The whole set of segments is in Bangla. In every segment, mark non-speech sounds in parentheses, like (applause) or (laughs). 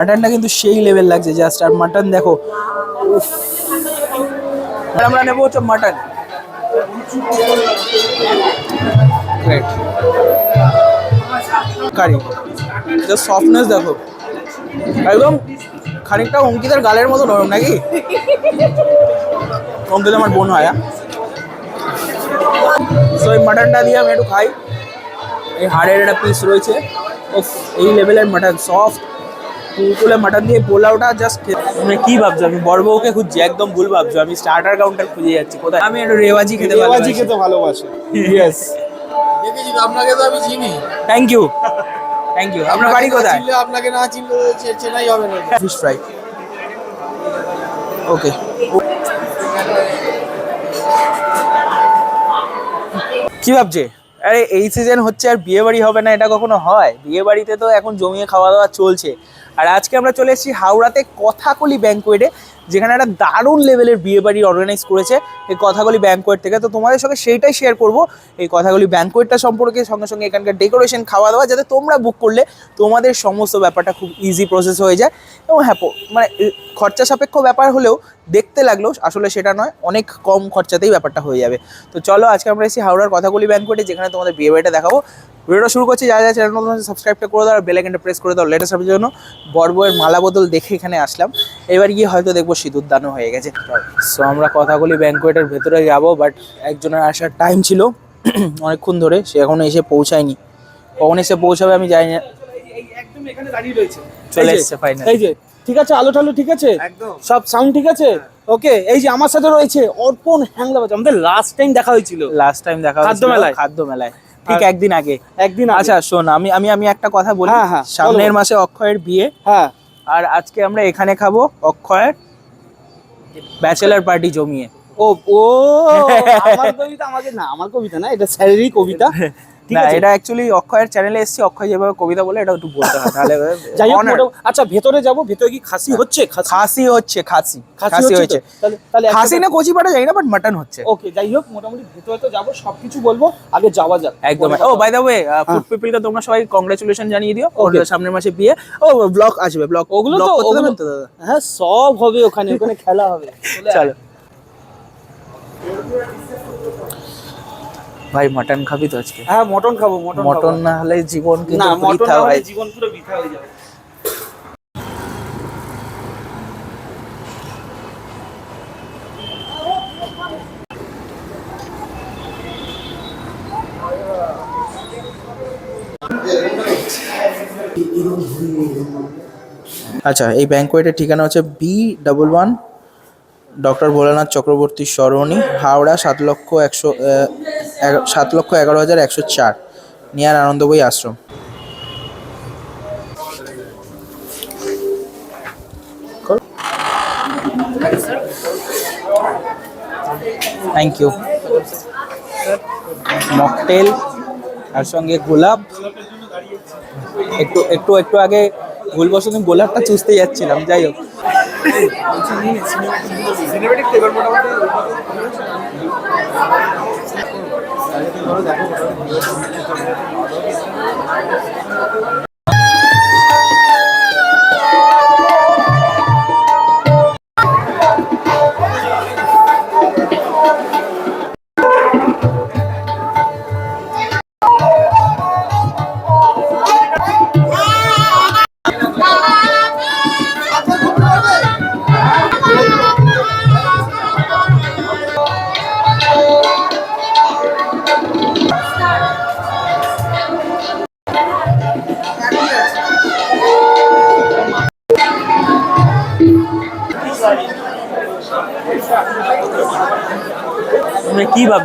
মাটনটা কিন্তু সেই লেভেল লাগছে জাস্ট আর মাটন দেখো। আমরা নেব হচ্ছে মাটন জাস্ট সফটনেস দেখো। একদম খানিকটা অঙ্কিতার গালের মতো নরম নাকি? অঙ্কিত আমার বোন হয় সো এই মাটনটা দিয়ে আমি একটু খাই। এই হাড়ের একটা পিস রয়েছে। উফ, এই লেভেলের মাটন সফট তুলতুলে মাটন দিয়ে পোলাওটা জাস্ট মানে কি ভাবছ? আমি বড় বড়বউকে খুঁজছি একদম ভুল ভাবছ। আমি স্টার্টার কাউন্টার খুঁজে যাচ্ছি। কোথায়? আমি একটু রেওয়াজি খেতে রেওয়াজি খেতে ভালোবাসে। ইয়েস দেখেছি আপনাকে তো আমি চিনি। থ্যাংক ইউ থ্যাংক ইউ আপনার বাড়ি কোথায়? চিনলে আপনাকে না চিনলে চেনাই হবে না। ফিশ ফ্রাই ওকে কি ভাবছে? আরে এই সিজন হচ্ছে আর বিয়ে বাড়ি হবে না এটা কখনো হয়? বিয়ে বাড়িতে তো এখন জমিয়ে খাওয়া দাওয়া চলছে। আর আজকে আমরা চলে এসেছি হাওড়াতে কথাকলি ব্যাঙ্কোয়েটে যেখানে একটা দারুণ লেভেলের বিয়ে বাড়ি অর্গানাইজ করেছে এই কথাকলি ব্যাঙ্কোয়েট থেকে। তো তোমাদের সঙ্গে সেইটাই শেয়ার করব এই কথাগুলি ব্যাঙ্কোয়েটটা সম্পর্কে, সঙ্গে সঙ্গে এখানকার ডেকোরেশন খাওয়া দাওয়া যাতে তোমরা বুক করলে তোমাদের সমস্ত ব্যাপারটা খুব ইজি প্রসেস হয়ে যায়। এবং হ্যাঁ মানে খরচা সাপেক্ষ ব্যাপার হলেও দেখতে লাগলেও আসলে সেটা নয়, অনেক কম খরচাতেই ব্যাপারটা হয়ে যাবে। তো চলো আজকে আমরা এসেছি হাওড়ার কথাগুলি ব্যাঙ্কোয়েটে যেখানে তোমাদের বিয়ে বাড়িটা দেখাবো। ভিডিওটা শুরু করছি যা যা চ্যানেল নতুন সাবস্ক্রাইবটা করে দাও আর বেল আইকনটা প্রেস করে দাও। লেটেস্ট আপডেটের জন্য বড়বইয়ের মালা বদল দেখে এখানে আসলাম। এবার গিয়ে হয়তো দেখব সিঁদুর দানও হয়ে গেছে। সো আমরা কথাগুলি ব্যাঙ্কোয়েটের ভেতরে যাব বাট একজনের আসার টাইম ছিল (clears throat) অনেকক্ষণ ধরে সে এখনও এসে পৌঁছায়নি। কখন এসে পৌঁছাবে আমি জানি না। একদম এখানে দাঁড়িয়ে রয়েছে চলে ফাইনাল এই যে ঠিক আছে আলো টালো ঠিক আছে? সব সাউন্ড ঠিক আছে? ওকে এই যে আমার সাথে রয়েছে অর্পণ হ্যাংলা বাজে আমাদের লাস্ট টাইম দেখা হয়েছিল। লাস্ট টাইম দেখা খাদ্য মেলায়। খাদ্য মেলায়। ঠিক একদিন আগে। একদিন আচ্ছা শোন আমি আমি আমি একটা কথা বলি। হ্যাঁ, হ্যাঁ, সামনের মাসে অক্ষয়ের বিয়ে। হ্যাঁ। আর আজকে আমরা এখানে খাব অক্ষয়ের ব্যাচেলার পার্টি জমিয়ে। ও ও আমার কবিতা আমাকে না আমার কবিতা না এটা স্যারেরই কবিতা। (laughs) না এটা অ্যাকচুয়ালি অক্ষয়ের চ্যানেলে এসেছি অক্ষয় যেভাবে কবিতা বলে এটা একটু বলতে হয় তাহলে (laughs) যাই হোক আচ্ছা ভেতরে যাব ভেতরে কি খাসি হচ্ছে? খাসি হচ্ছে খাসি। হচ্ছে তাহলে খাসি না কচি পাটা যাই না বাট মাটন হচ্ছে। ওকে যাই হোক মোটামুটি ভেতরে তো যাব সবকিছু বলব আগে যাওয়া যাক। একদম। ও কথা বাই দ্য ওয়ে হ্যাঁ। ফুড পিপলকে তোমরা সবাই কংগ্রাচুলেশন জানিয়ে দিও ওর সামনের মাসে বিয়ে। ও ব্লগ আসবে ব্লগ ওগুলো তো হ্যাঁ সব হবে ওখানে ওখানে খেলা হবে। (laughs) চলো। ভাই মটন খাবি তো আজকে? হ্যাঁ মটন খাব মটন মটন না হলে জীবন কিন্তু না মটন না হলে জীবন পুরো বৃথা হয়ে যাবে। আচ্ছা এই ব্যাঙ্কোয়েটের ঠিকানা হচ্ছে B double one doctor Bholanath Chakraborty সরণি হাওড়া সাত লক্ষ একশো সাত লক্ষ এগারো হাজার একশো চার। নিয়ার আনন্দবই আশ্রম। থ্যাংক ইউ মকটেল আর সঙ্গে গোলাপ। একটু একটু একটু আগে ভুলবশত গোলাপটা চুষতে যাচ্ছিলাম, যাই হোক। তোমরা কি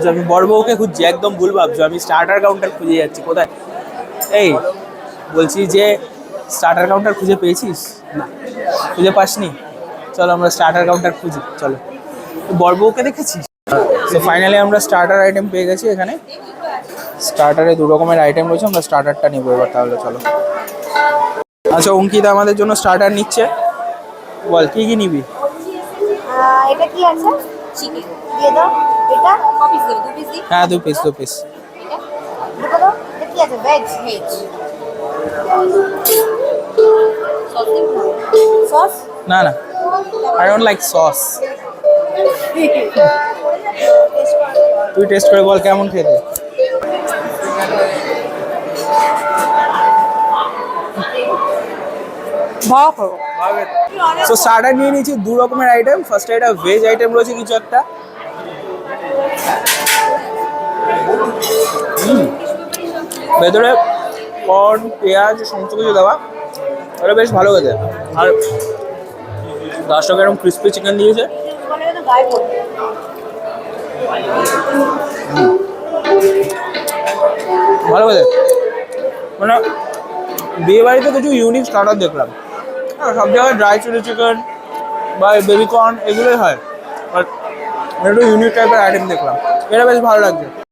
ভাবছ? আমি বড় বউকে খুঁজছি একদম ভুল ভাবছ। আমি স্টার্টার কাউন্টার খুঁজে যাচ্ছি কোথায়? এই বলছি যে স্টার্টার কাউন্টার খুঁজে পেয়েছিস? না খুঁজে পাসনি। চলো আমরা স্টার্টার কাউন্টার খুঁজি চলো। বড় বউকে দেখেছিস? তো ফাইনালি আমরা স্টার্টার আইটেম পেয়ে গেছি এখানে। স্টার্টারে দু রকমের আইটেম রয়েছে আমরা স্টার্টারটা নিবো এবার তাহলে চলো। আচ্ছা অঙ্কিতা আমাদের জন্য স্টার্টার নিচ্ছে। বল কি কি নিবি? এটা কি আছে? চিকেন। দিয়ে দাও এটা কপিস দেবো? দু পিস দিই? হ্যাঁ দু পিস দু পিস এটা? দাও এটা কি আছে? ভেজ ভেজ সস না? না আই ডোন্ট লাইক সস তুই টেস্ট করে বল কেমন খেতে? সো স্টার্টার নিয়ে নিয়েছি দু রকমের আইটেম ফার্স্ট এটা ভেজ আইটেম রয়েছে কিছু একটা হুম। ভেতরে কর্ন পেঁয়াজ, সমস্ত কিছু দেওয়া। ওটা বেশ ভালো খেতে। আর দশ টাকা এরকম ক্রিস্পি চিকেন দিয়েছে। ভালো খেতে। মানে বিয়ে বাড়িতে কিছু ইউনিক স্টার্টার দেখলাম। হ্যাঁ সব জায়গায় ড্রাই চিলি চিকেন বা বেবি কর্ন এগুলোই হয়। আর একটু ইউনিক টাইপের আইটেম দেখলাম। এটা বেশ ভালো লাগছে।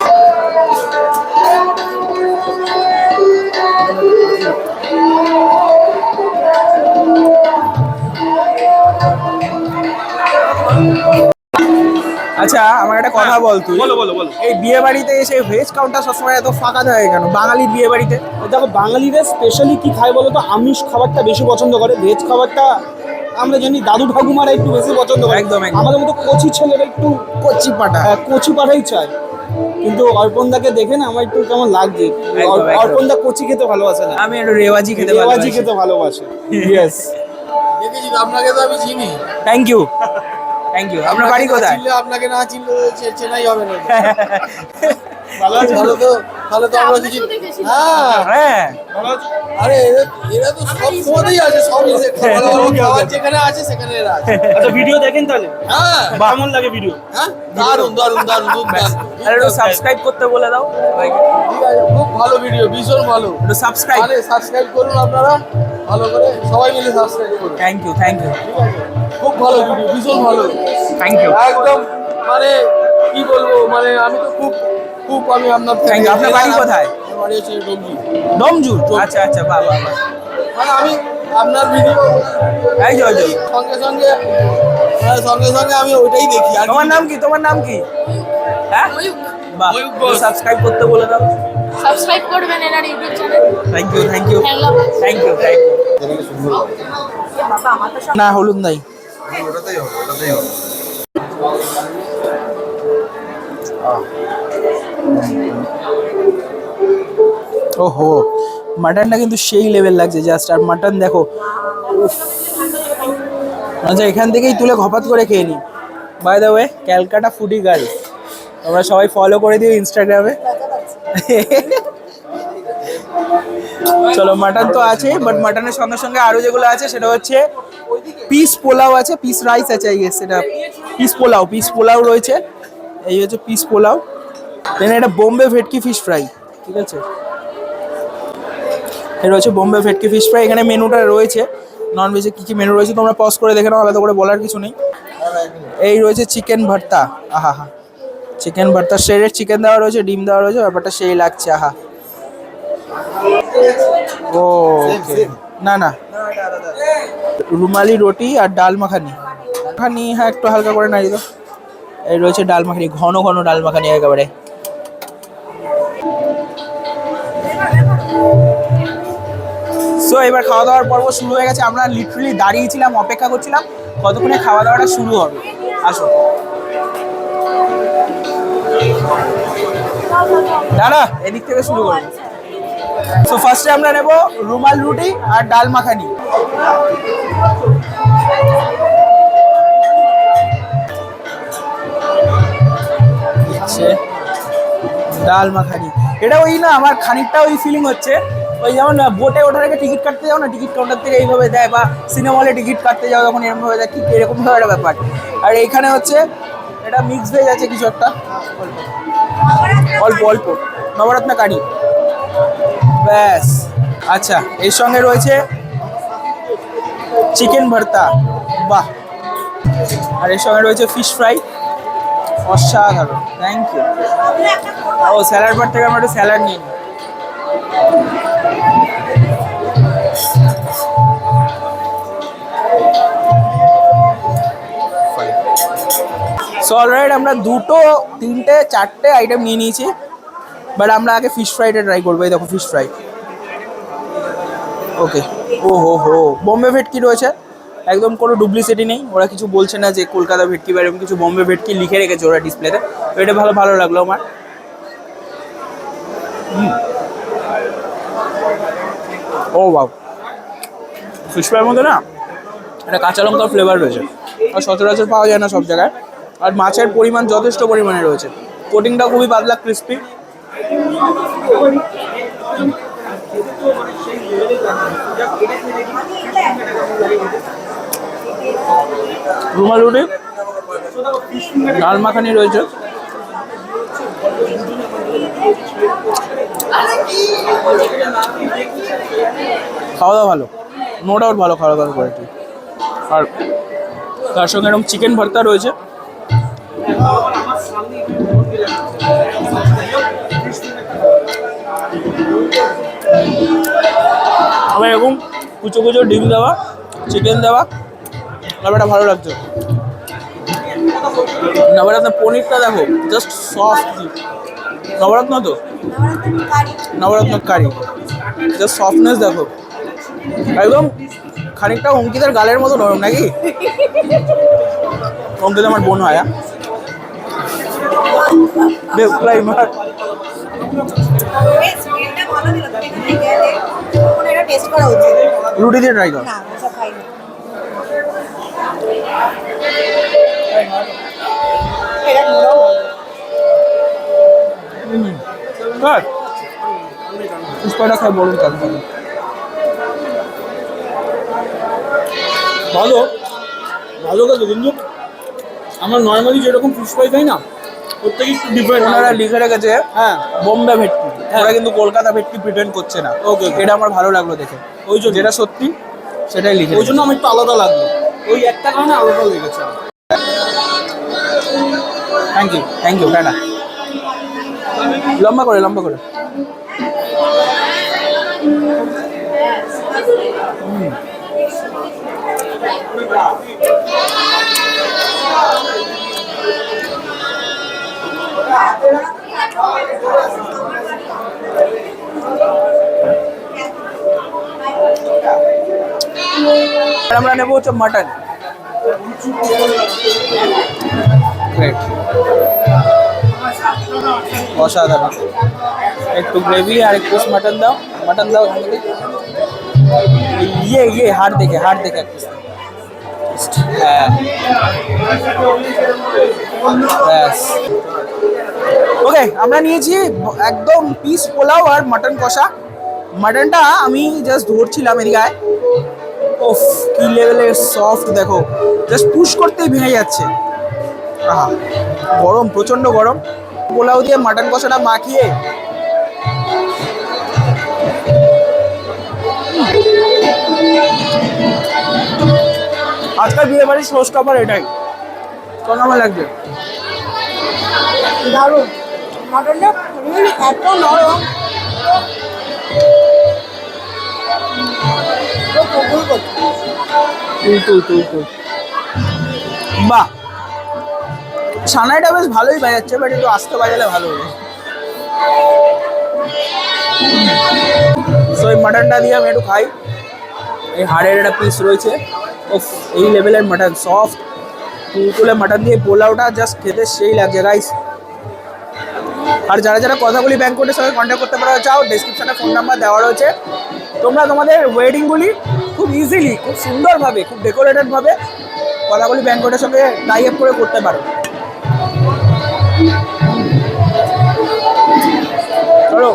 আচ্ছা আমার একটা কথা বল তুই। বলো বলো বলো। এই বিয়ে বাড়িতে এসে ভেজ কাউন্টার সবসময় এত ফাঁকা থাকে কেন? বাঙালি বিয়ে বাড়িতে দেখো বাঙালিরা স্পেশালি কি খায় বলো তো? আমিষ খাবারটা বেশি পছন্দ করে। ভেজ খাবারটা আমরা জানি দাদু ঠাকুমারা একটু বেশি পছন্দ করে। একদম, একদম। আমাদের মতো কচি ছেলেরা একটু কচি পাটা। কচি পাঠাই চায়। কিন্তু অর্পণদাকে দেখে না আমার একটু কেমন লাগছে। অর্পণদা কচি খেতে ভালোবাসে না। আমি একটু রেওয়াজি খেতে রেওয়াজি খেতে ভালোবাসে। (laughs) ইয়েস দেখেছি আপনাকে তো আমি চিনি। থ্যাংক ইউ থ্যাংক ইউ আপনার বাড়ি কোথায়? চিনলে আপনাকে না চিনলে চেনাই হবে না। ভালো আছে? তাহলে তো। তাহলে তো আমরা কিছু হ্যাঁ। হ্যাঁ। আরে এরা- তো সব সময়তেই আছে সব ভালো ভালো খাবার যেখানে আছে সেখানে এরা আছে। আচ্ছা ভিডিও দেখেন তাহলে? হ্যাঁ। কেমন লাগে ভিডিও? হ্যাঁ? দারুণ দারুণ দারুণ দুর্দান্ত। আর একটু সাবস্ক্রাইব করতে বলে দাও। ঠিক আছে খুব ভালো ভিডিও ভীষণ ভালো। একটু সাবস্ক্রাইব আরে সাবস্ক্রাইব করুন আপনারা। ভালো করে সবাই মিলে সাবস্ক্রাইব করুন। থ্যাংক ইউ থ্যাংক ইউ ঠিক আছে। ভালো ভিডিও ভীষণ ভালো। থ্যাংক ইউ একদম মানে কি বলব মানে আমি তো খুব খুব আমি আপনার you. আপনার বাড়ি কোথায়? বাড়ি হচ্ছে ডোমজি দমজু আচ্ছা আচ্ছা বাহ। মানে আমি আপনার ভিডিও এই যে ওই সঙ্গে সঙ্গে মানে সঙ্গে সঙ্গে আমি ওইটাই দেখি। আর তোমার নাম কি? তোমার নাম কি? হ্যাঁ? বাহ। সাবস্ক্রাইব করতে বলে দাও। সাবস্ক্রাইব করবেন এনার YouTube channel thank you thank you thank you thank you বাবা আমার তো ওহো, মাটনটা কিন্তু সেই লেভেল লাগছে জাস্ট আর মাটন দেখো আচ্ছা এখান থেকেই তুলে ঘপাত করে খেয়ে নি। By the way Calcutta foodie girl তোমরা সবাই ফলো করে দিও ইনস্টাগ্রামে (laughs) চলো মাটন তো আছে বাট মাটনের সঙ্গে সঙ্গে আরও যেগুলো আছে, সেটা হচ্ছে পিস পোলাও আছে পিস রাইস আছে এই সেটা পিস পোলাও পিস পোলাও রয়েছে, এই হচ্ছে পিস পোলাও দেন এটা বোম্বে ভেটকি ফিশ ফ্রাই ঠিক আছে? এটা হচ্ছে বোম্বে ভেটকি ফিশ ফ্রাই এখানে মেনুটা রয়েছে নন ভেজে কী কী মেনু রয়েছে তোমরা পজ করে দেখে নাও, আলাদা করে বলার কিছু নেই। এই রয়েছে চিকেন ভর্তা, আহা হা চিকেন ভর্তা শেডের চিকেন দেওয়া রয়েছে, ডিম দেওয়া রয়েছে, ব্যাপারটা সেই লাগছে, আহা। ও না না। রুমালি রুটি আর ডাল মাখানি। মাখানি হ্যাঁ একটু হালকা করে নাড়ি দাও। এই রয়েছে ডাল মাখানি ঘন ঘন ডাল মাখানি একেবারে। সো এবার খাওয়া দাওয়ার পর্ব শুরু হয়ে গেছে। আমরা লিটারালি দাঁড়িয়েছিলাম অপেক্ষা করছিলাম কতক্ষণে খাওয়া দাওয়াটা শুরু হবে? আসো। দাঁড়া এদিক থেকে শুরু করি। সো ফার্স্টে আমরা নেব রুমাল রুটি আর ডাল মাখানি। হচ্ছে ডাল মাখানি। এটা ওই না, আমার খানিকটা ওই ফিলিং হচ্ছে। ওই যেমন বোটে ওঠার আগে টিকিট কাটতে যাও না টিকিট কাউন্টার থেকে এইভাবে দেয় বা সিনেমা হলে টিকিট কাটতে যাও, তখন এরকম ভাবে দেয় ঠিক এরকম ভাবে একটা ব্যাপার। আর এইখানে হচ্ছে, এটা মিক্স ভেজ আছে কিছু একটা। অল্প অল্প। নবরত্ন কারি। ব্যাস। আচ্ছা এর সঙ্গে রয়েছে চিকেন ভর্তা। বাহ। আর এর সঙ্গে রয়েছে ফিশ ফ্রাই অসাধারণ। থ্যাংক ইউ ও স্যালাড বার থেকে আমরা একটু স্যালাড নিই। সো অলরাইট আমরা দুটো, তিনটে, চারটে আইটেম নিয়ে নিয়েছি। বাট আমরা আগে ফিশ ফ্রাইটা ট্রাই করব। এই দেখো ফিশ ফ্রাই ওকে ও হো হো বম্বে ভেটকি রয়েছে। একদম কোনো ডুপ্লিসিটি নেই। ওরা কিছু বলছে না যে কলকাতা ভেটকি বা এরকম কিছু বম্বে ভেটকি লিখে রেখেছে ওরা ডিসপ্লেতে তো এটা ভালো ভালো লাগল আমার। ও বাব ফিশ ফ্রাইয়ের মধ্যে না একটা কাঁচা লঙ্কার ফ্লেভার রয়েছে। আর সচরাচর পাওয়া যায় না সব জায়গায়। আর মাছের পরিমাণ যথেষ্ট পরিমাণে রয়েছে। কোটিংটা খুবই পাতলা ক্রিস্পি রুমাল রুটি ডাল মাখানি রয়েছে। খাওয়া দাওয়া ভালো। নো ডাউট ভালো খাওয়া দাওয়া কোয়ালিটি আর তার সঙ্গে এরকম চিকেন ভর্তা রয়েছে। আবার এরকম, কুচো কুচো ডিম দেওয়া চিকেন দেওয়া। ব্যাপারটা ভালো লাগছে। নবরত্ন পনিরটা দেখো জাস্ট সফট নবরত্ন তো? নবরত্ন কারি। জাস্ট সফটনেস দেখো। একদম খানিকটা অঙ্কিতার গালের মতো নরম, নাকি? অঙ্কিতা আমার বোন হয় হ্যাঁ? টেস্ট করা উচিত। রুটি দিয়ে ট্রাই কর। না ওসব খাইনি এটা নোড়াও হ্যাঁ। পুষ্পাটা খাই বলুন তাহলে ভালো। ভালো কথা কিন্তু। আমরা নর্মালি যেরকম ফিশ ফ্রাই খাই না থেকে একটু ডিফারেন্ট ওনারা লিখে রেখেছে হ্যাঁ। বোম্বে ভেটকি। ওরা কিন্তু কলকাতা ভেটকি প্রিটেন্ড করছে না। Okay. এটা আমার ভালো লাগল দেখে। ওই জন্য। যেটা সত্যি সেটাই লিখে ওই জন্য আমার একটু আলাদা লাগল। ওই একটা কারণে আলাদা লেগেছে thank you thank you tata. লম্বা করে লম্বা করে। হুম। আমরা নেব হচ্ছে মাটন অসাধারণ। একটু গ্রেভি আর একটু মাটন দাও। মাটন দাও ইয়ে ইয়ে হাড় দেখে হাড় দেখে এক হ্যাঁ। ওকে আমরা নিয়েছি একদম পিস পোলাও আর মাটন কষা। মাটনটা আমি জাস্ট ধরছিলাম এদিকে। ওফ কি লেভেলের সফট দেখো। জাস্ট পুশ করতেই ভেঙে যাচ্ছে। আহা, গরম প্রচণ্ড গরম। পোলাও দিয়ে মাটন কষাটা মাখিয়ে। আজকাল বিয়ে বাড়ির শোষ কাপার এটাই। কেমন লাগছে দারুণ। মটনটা এত নরম। বাহ। সানাইটা বেশ ভালোই বাজাচ্ছে বাট একটু আস্তে বাজালে ভালো হবে। সো এই মাটনটা দিয়ে আমি একটু খাই। এই হাড়ের একটা পিস রয়েছে। ওফ এই লেভেলের মাটন সফট কুলকুলে মাটন দিয়ে পোলাওটা জাস্ট খেতে সেই লাগছে গাইস আর যারা যারা কথাগুলি ব্যাংকোটের সঙ্গে কন্ট্যাক্ট করতে পারো চাও ডেসক্রিপশনে ফোন নাম্বার দেওয়া রয়েছে। তোমরা তোমাদের ওয়েডিংগুলি খুব ইজিলি খুব সুন্দরভাবে, খুব ডেকোরেটেডভাবে কথাগুলি ব্যাংকোটের সঙ্গে টাই আপ করে করতে পারো। চলো,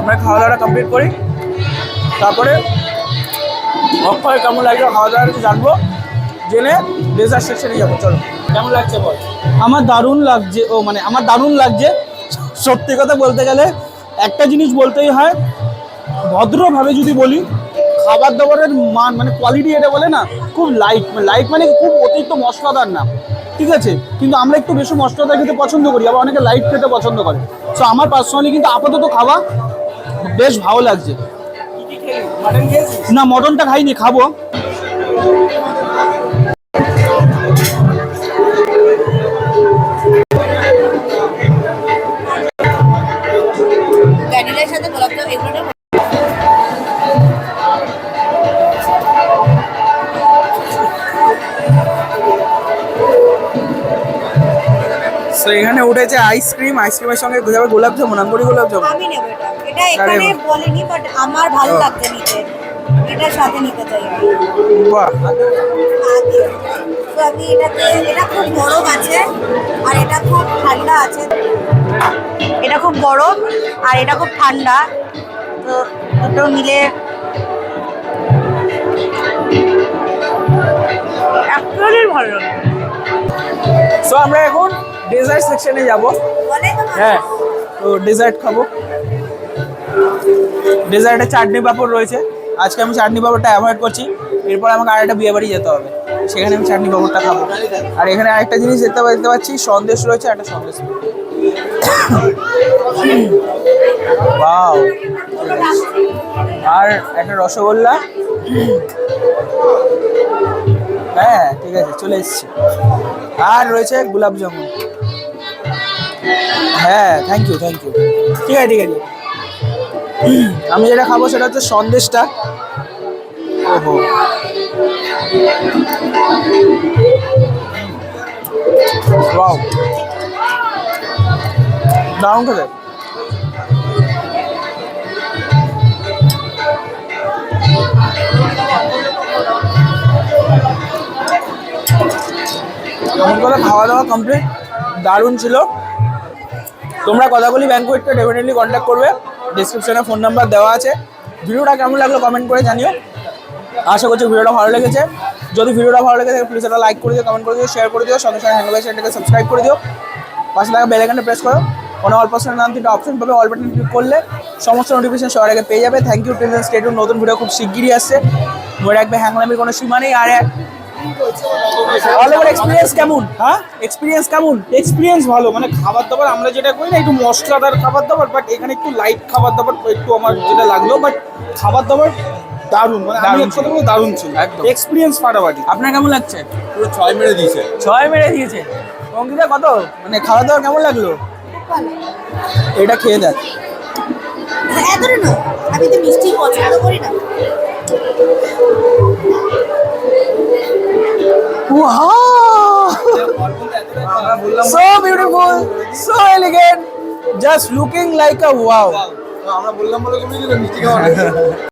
আমরা খাওয়া দাওয়াটা কমপ্লিট করি। তারপরে অক্ষয় কেমন লাগছে খাওয়া একটু জানব। জেনে ডেজার্ট সেকশনে যাব, চলো। কেমন লাগছে বল? আমার দারুণ লাগছে ও মানে আমার দারুণ লাগছে। সত্যি কথা বলতে গেলে একটা জিনিস বলতেই হয় ভদ্রভাবে যদি বলি খাবার দাবারের মান মানে কোয়ালিটি এটা বলে না খুব লাইট লাইট মানে খুব অতিরিক্ত মশলাদার না ঠিক আছে? কিন্তু আমরা একটু বেশি মশলাদার খেতে পছন্দ করি আবার অনেকে লাইট খেতে পছন্দ করে। সো আমার পার্সোনালি কিন্তু আপাতত খাওয়া বেশ ভালো লাগছে। না মটনটা খাইনি খাব। এখানে উঠেছে আইসক্রিম আইসক্রিমের সঙ্গে যাবে গোলাপ জামুন আঙ্গুরি গোলাপ জামুন। আমি নেব এটা। এটা এখানে। বলেনি বাট আমার ভালো লাগছে নিতে। এটার সাথে নিতে চাই। বাহ। তো আমি এটাতে এটা খুব গরম আছে আর এটা খুব ঠান্ডা আছে। এটা খুব গরম আর এটা খুব ঠান্ডা। তো দুটো মিলে একচুয়ালি ভালো সো আমরা এখন ডেজার্ট সেকশনে যাব। হ্যাঁ তো ডেজার্ট খাব। ডেজার্টে চাটনি পাঁপড় রয়েছে। আজকে আমি চাটনি পাঁপড়টা অ্যাভয়েড করছি। এরপর আমাকে আরেকটা বিয়ে বাড়ি যেতে হবে। সেখানে আমি চাটনি পাঁপড়টা খাব। আর এখানে আরেকটা জিনিস দেখতে দেখতে পাচ্ছি, সন্দেশ রয়েছে একটা সন্দেশ. আর একটা রসগোল্লা। হ্যাঁ ঠিক আছে, চলে এসছি। আর রয়েছে গোলাপ জামুন। হ্যাঁ থ্যাংক ইউ থ্যাংক ইউ ঠিক আছে ঠিক আছে। আমি যেটা খাব সেটা হচ্ছে সন্দেশটা। ওহো। ওয়াও দারুণ খেতে। আমার খাওয়া দাওয়া কমপ্লিট দারুণ ছিল। তোমরা কথাগুলি ব্যাঙ্কুয়েটকে ডেফিনেটলি কন্ট্যাক্ট করবে। ডিসক্রিপশনে ফোন নাম্বার দেওয়া আছে। ভিডিওটা কেমন লাগল কমেন্ট করে জানিও। আশা করছি ভিডিওটা ভালো লেগেছে। যদি ভিডিওটা ভালো লেগে থাকে প্লিজ একটা লাইক করে দিও কমেন্ট করে দিও শেয়ার করে দিও, সঙ্গে সঙ্গে হ্যান্ডেল চ্যানেলটাকে সাবস্ক্রাইব করে দিও। পাশে থাকা বেল আইকনটা প্রেস করো। কোনো অল পার্সেন্ট নাম তিনটা অপশন পাবে অল বাটন ক্লিক করলে সমস্ত নোটিফিকেশন সবার আগে পেয়ে যাবে। থ্যাংক ইউ টিল স্টেটুন নতুন ভিডিও খুব শিগগিরই আসছে। মনে রাখবে হ্যাংলামির কোনো সীমা নেই, আর এক অল ওভার এক্সপিরিয়েন্স কেমন? হ্যাঁ? এক্সপিরিয়েন্স কেমন? এক্সপিরিয়েন্স ভালো মানে খাবার দাবার আমরা যেটা করি না একটু মশলাদার খাবার দাবার বাট এখানে একটু লাইট খাবার দাবার একটু আমার যেটা লাগল বাট খাবার দাবার দারুণ মানে আমি দারুণ এক কথা দারুণ ছিল। একদম। এক্সপিরিয়েন্স ফাটাফাটি। আপনার কেমন লাগছে? পুরো ছয় মেরে দিয়েছে। ছয় মেরে দিয়েছে। অঙ্কিতা কত? মানে খাওয়া দাওয়া কেমন লাগল? এটা খেয়ে দেখ। এতটা না আমি তো মিষ্টি পছন্দ করি না। So beautiful so elegant just looking like a wow আমরা বললাম বলে তুমি মিষ্টি খাওয়া